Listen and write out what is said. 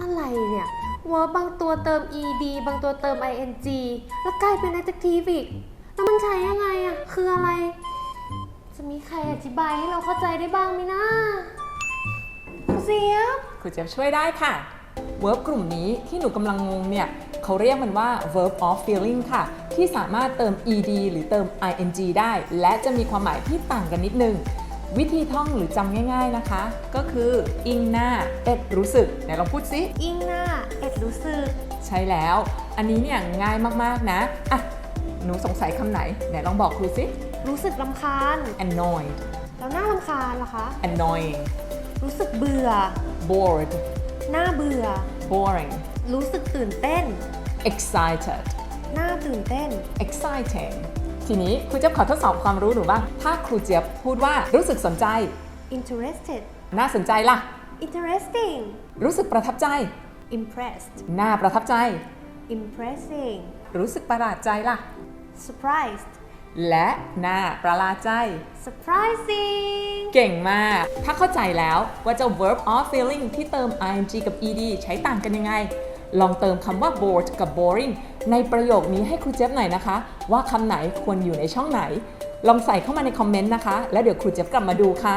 อะไรเนี่ย verb บางตัวเติม ed บางตัวเติม ing แล้วกลายเป็น adjective อีก แล้วมันใช้ยังไงอะคืออะไร จะมีใครอธิบายให้เราเข้าใจได้บ้างไหมนะคุณเสียบครูเจี๊ยบช่วยได้ค่ะ verb กลุ่มนี้ที่หนูกำลังงงเนี่ยเขาเรียกมันว่า verb of feeling ค่ะ ที่สามารถเติม ed หรือเติม ing ได้ และจะมีความหมายที่ต่างกันนิดนึง วิธีท่องหรือจำง่ายๆนะคะ ก็คืออิงหน้าเอ็ดรู้สึกไหนลองพูดซิอิงหน้าเอ็ดรู้สึก ใช่แล้ว อันนี้เนี่ยง่ายมากๆนะอะหนูสงสัยคำไหนไหนลองบอกครูซิรู้สึกลำคาญ annoyed แล้วหน้าลำคาญล่ะคะ annoying รู้สึกเบื่อ bored หน้าเบื่อ boring รู้สึกตื่นเต้น excited หน้าตื่นเต้น exciting ทีนี้ครูเจี๊ยบขอทดสอบความรู้หนูบ้าง ถ้าครูเจี๊ยบพูดว่ารู้สึกสนใจ interested น่าสนใจล่ะ interesting รู้สึกประทับใจ impressed น่าประทับใจ impressing รู้สึกประหลาดใจล่ะ surprised และน่าประหลาดใจ surprising เก่งมาก ถ้าเข้าใจแล้วว่าเจ้า verb of feeling ที่เติม ing กับ ed ใช้ต่างกันยังไง ลองเติมคำว่า bored กับ boring ในประโยคนี้ให้ครูเจี๊ยบหน่อยนะคะ ว่าคำไหนควรอยู่ในช่องไหน ลองใส่เข้ามาในคอมเมนต์นะคะ แล้วเดี๋ยวครูเจี๊ยบกลับมาดูค่ะ